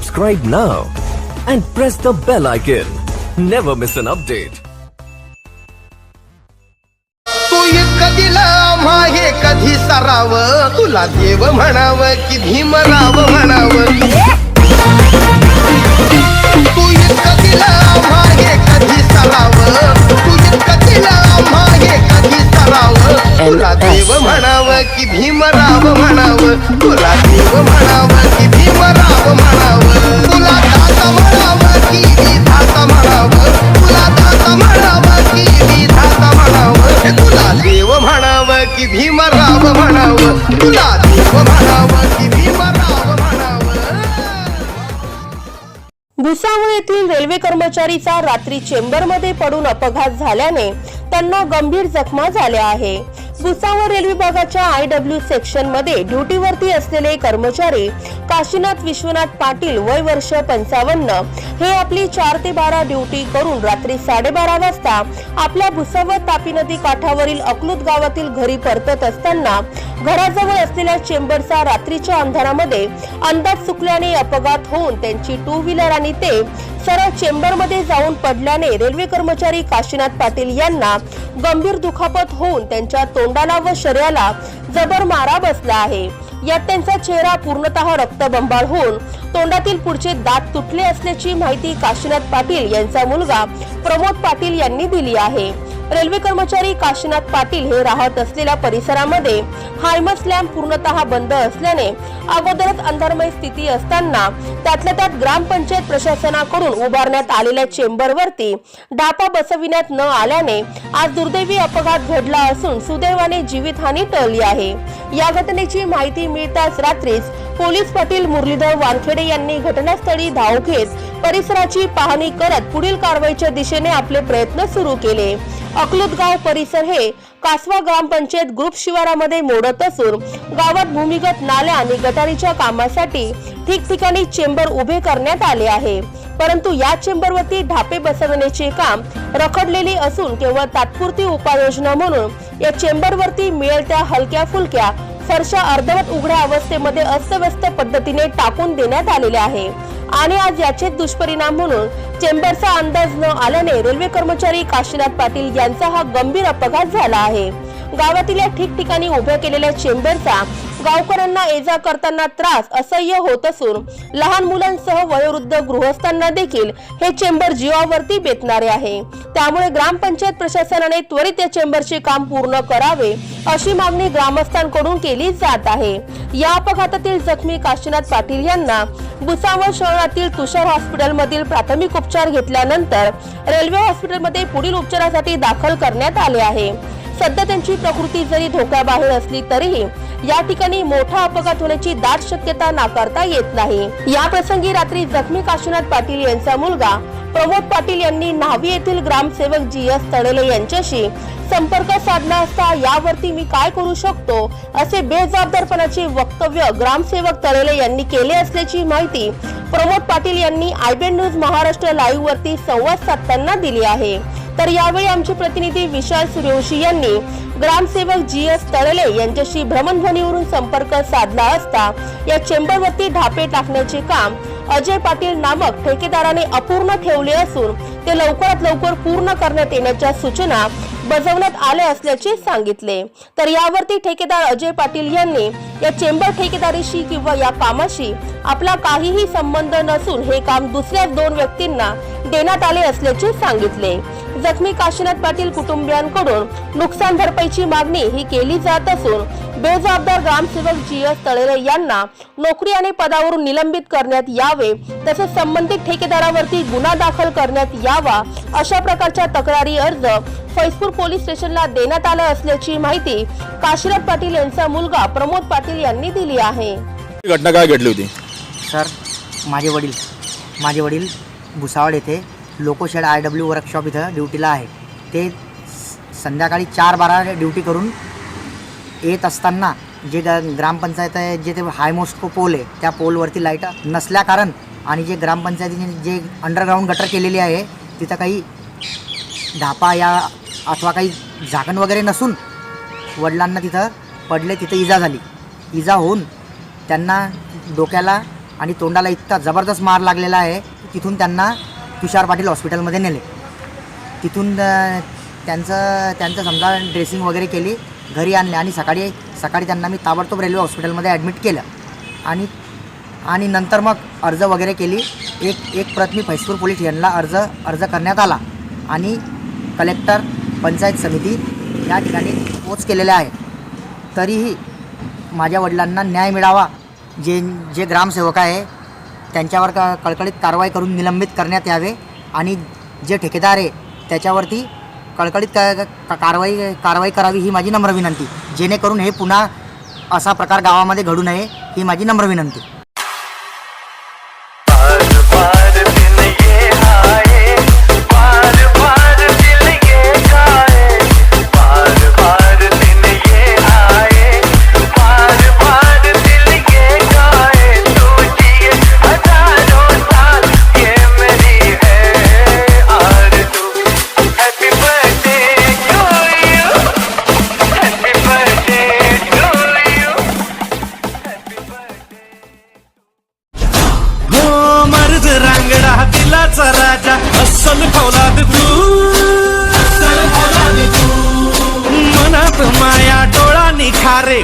Subscribe now and press the bell icon. Never miss an update. तू कधी सराव. तुला देव म्हणाव की भीमराव म्हणाव. तू कधी आम्हा कधी सराव. तू कधी आम्हा कधी सराव. तुला देव म्हणाव की भीमराव म्हणाव. तुला देव म्हणाव की भीमराव म्हणाव. भुसावळ येथील रेल्वे कर्मचारीचा रात्री चेंबरमध्ये पडून अपघात झाल्याने त्यांना गंभीर जखमा झाल्या आहे. भुसावळ रेल्वे विभागाच्या आय डब्ल्यू सेक्शनमध्ये ड्युटीवरती असलेले कर्मचारी काशीनाथ विश्वनाथ पाटील वय वर्ष पंचावन्न हे आपली चार ते बारा ड्युटी करून रात्री साडेबारा वाजता आपल्या भुसावळ तापी नदी काठावरील अकलूत गावातील घरी परतत असताना घराजवळ असलेल्या चेंबरचा रात्रीच्या अंधारामध्ये अंदाज चुकल्याने अपघात होऊन त्यांची टू व्हीलर आणि ते सरळ चेंबरमध्ये जाऊन पडल्याने रेल्वे कर्मचारी काशीनाथ पाटील यांना गंभीर दुखापत होऊन त्यांच्या तोंडाला व शरीराला जबर मारा बसला आहे. यात त्यांचा चेहरा पूर्णतः रक्तबंबाळ होऊन तोंडातील पुढचे दात तुटले असल्याची माहिती काशीनाथ पाटील यांचा मुलगा प्रमोद पाटील यांनी दिली आहे. रेल्वे कर्मचारी काशीनाथ पाटील हे राहत असलेल्या परिसरामध्ये हायमस लॅम्प पूर्णतः बंद असल्याने अगोदरच अंधारमय स्थिती असताना त्यातल्या त्यात ग्रामपंचायत प्रशासनाकडून उभारण्यात आलेल्या चेंबरवरती डापा बसविण्यात न आल्याने आज दुर्दैवी अपघात घडला असून सुदैवाने जीवितहानी टळली आहे. या घटनेची माहिती मिळताच रात्रीच पोलीस पाटील मुरलीधर वानखेडे यांनी घटनास्थळी धाव घेत परिसराची पाहणी करत पुढील कारवाईच्या दिशेने आपले प्रयत्न सुरू केले. अकलूतगाव परिसर हे कासवा ग्रामपंचायत ग्रुप शिवारामध्ये मोडत असून गावात भूमिगत नाल्या आणि गटारीच्या कामासाठी ठिकठिकाणी चेंबर उभे करण्यात आले आहे. परंतु या चेंबरवरती ढापे बसवण्याचे काम रखडलेले असून केवळ तात्पुरती उपाययोजना म्हणून या चेंबरवरती मिळेल त्या हलक्या फुलक्या फरशा अर्धवट उघड्या अवस्थेमध्ये अस्तव्यस्त पद्धतीने टाकून देण्यात आलेले आहे. आणि आज याचे दुष्परिणाम म्हणून चेंबरचा अंदाज न आल्याने रेल्वे कर्मचारी काशीनाथ पाटील यांचा हा गंभीर अपघात झाला आहे. गावातील या ठिकठिकाणी उभ्या केलेल्या चेंबरचा गावकऱ्यांना ये करताना त्रास असह्य होत असून लहान मुलांसह वयोवृद्ध गृहस्थांना देखील हे चेंबर जीवावरती बेतणारे आहे. त्यामुळे ग्रामपंचायत प्रशासनाने त्वरित या चेंबरचे काम पूर्ण करावे अशी मागणी ग्रामस्थांकडून केली जात आहे. या अपघातातील जखमी काशीनाथ पाटील यांना भुसावळ शहरातील तुषार हॉस्पिटलमधील प्राथमिक उपचार घेतल्यानंतर रेल्वे हॉस्पिटलमध्ये पुढील उपचारासाठी दाखल करण्यात आले आहे. सध्या त्यांची प्रकृती जरी धोक्याबाहेर असली तरीही या ठिकाणी मोठा अपघात होण्याची दाट शक्यता नाकारता येत नाही. या प्रसंगी रात्री जखमी काशीनाथ पाटील यांचा मुलगा प्रमोद पाटील यांनी न्हावी येथील ग्रामसेवक जी एस तळेले यांच्याशी संपर्क साधला असता यावरती मी काय करू शकतो असे बेजबाबदारपणाचे वक्तव्य ग्रामसेवक तळेले यांनी केले असल्याची माहिती प्रमोद पाटील यांनी आयबीएन न्यूज महाराष्ट्र लाईव्ह वरती संवाद साधताना दिली आहे. तर यावेळी आमचे प्रतिनिधी विशाल सूर्यवंशी यांनी ग्रामसेवक जी एस तळले यांच्याशी भ्रमणध्वनीवरून संपर्क साधला असता या चेंबरवरती ढापे टाकण्याचे काम अजय पाटील नामक ठेकेदाराने अपूर्ण ठेवले असून ते लवकरात लवकर पूर्ण करण्यात येण्याच्या सूचना बजावण्यात आल्या असल्याचे सांगितले. तर यावरती ठेकेदार अजय पाटील यांनी या चेंबर ठेकेदारीशी किंवा या कामाशी आपला काहीही संबंध नसून हे काम दुसऱ्या दोन व्यक्तींना देण्यात आले असल्याचे सांगितले. जखमी काशीनाथ पाटील कुटुंबियांकडून नुकसान भरपाईची मागणी ही केली जात असून बेजबाबदार ग्रामसेवक जी एस तळेरे यांना नोकरी आणि पदावरून निलंबित करण्यात यावे तसेच संबंधित ठेकेदारावरती गुन्हा दाखल करण्यात यावा अशा प्रकारच्या तक्रारी अर्ज फैजपूर पोलीस स्टेशनला देण्यात आला असल्याची माहिती काशीनाथ पाटील यांचा मुलगा प्रमोद पाटील यांनी दिली आहे. ही घटना काय घडली होती? सर माझे वडील माझे वडील भुसावळ येथे लोकोशेड आय डब्ल्यू वर्कशॉप इथं ड्युटीला आहे. ते स- संध्याकाळी चार बारा ड्युटी करून येत असताना जे ग ग्रामपंचायत आहे जे ते हायमोस्को पोल आहे त्या पोलवरती लाइट नसल्याकारण आणि जे ग्रामपंचायतीने जे अंडरग्राऊंड गटर केलेली आहे तिथं काही ढापा या अथवा काही झाकण वगैरे नसून वडिलांना तिथं पडले तिथं इजा झाली. इजा होऊन त्यांना डोक्याला आणि तोंडाला इतका जबरदस्त मार लागलेला आहे तिथून त्यांना तुषार पाटील हॉस्पिटलमध्ये नेले. तिथून त्यांचं त्यांचं समजा ड्रेसिंग वगैरे केली घरी आणले आणि सकाळी सकाळी त्यांना मी ताबडतोब रेल्वे हॉस्पिटलमध्ये ॲडमिट केलं. आणि आणि नंतर मग अर्ज वगैरे केली. एक एक प्रत मी पोलीस स्टेशनला अर्ज अर्ज करण्यात आला. आणि कलेक्टर पंचायत समिती या ठिकाणी पोच केलेल्या आहे तरीही माझ्या वडिलांना न्याय मिळावा. जे जे ग्रामसेवक आहे त्यांच्यावर क कळकळीत कारवाई करून निलंबित करण्यात यावे आणि जे ठेकेदार आहे त्याच्यावरती कळकळीत क कारवाई कारवाई करावी ही माझी नम्र विनंती. जेणेकरून हे पुन्हा असा प्रकार गावामध्ये घडू नये ही माझी नम्र विनंती. डोळा निखारे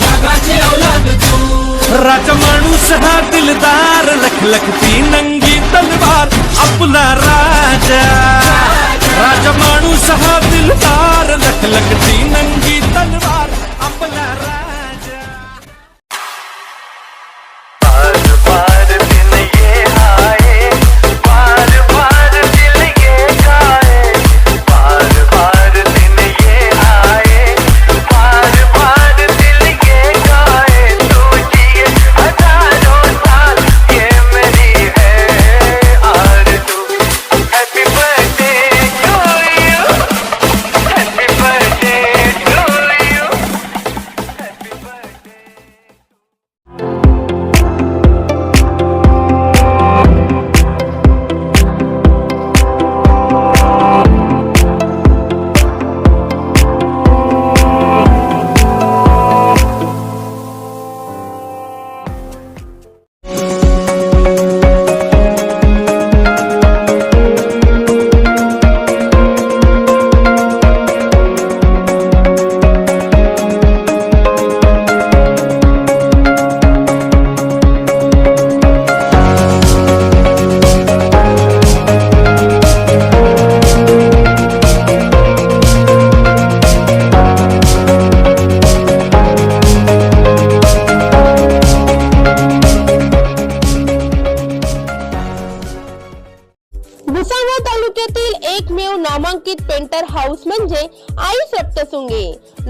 वाघाची औलाद तू. राजा माणूस हा दिलदार लखलखती नंगी तलवार आपला राजा. राजा माणूस हा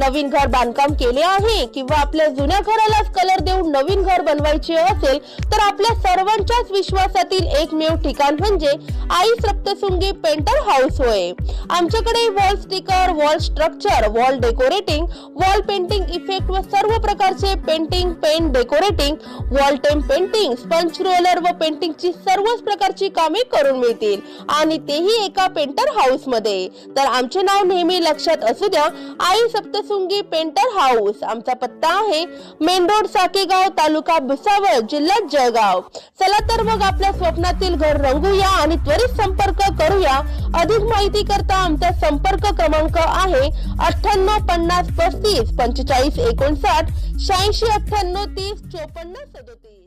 नवीन घर बांधकाम केले आहे किंवा आपल्या जुन्या घरालाच कलर देऊन नवीन घर बनवायचे असेल तर आपल्या सर्वांच्याच विश्वासातील एकमेव ठिकाण म्हणजे आई रक्तसुंगी पेंटर हाऊस होय. आमच्याकडे wall sticker wall structure wall decorating wall painting effect व सर्व प्रकारचे painting paint decorating wall theme painting sponge roller व पेंटिंगची सर्वच प्रकारची कामे करून मिळतील. आणि तेही एका पेंटर हाऊसमध्ये. तर आमचे नाव नेहमी लक्षात असू द्या आई सप्तसुंगी पेंटर हाऊस. आमचा पत्ता आहे मेन रोड साकेगाव तालुका भुसावळ जिल्हा जळगाव. चला तर मग आपल्या स्वप्नातील घर रंगूया आणि त्वरित संपर्क करूया. अधिक माहिती करता आमचा संपर्क क्रमांक आहे अठ्ठ्याण्णव पन्नास पस्तीस पंचेचाळीस एकोणसाठ शहाऐंशी अठ्ठ्याण्णव तीस चोपन्न सदोतीस.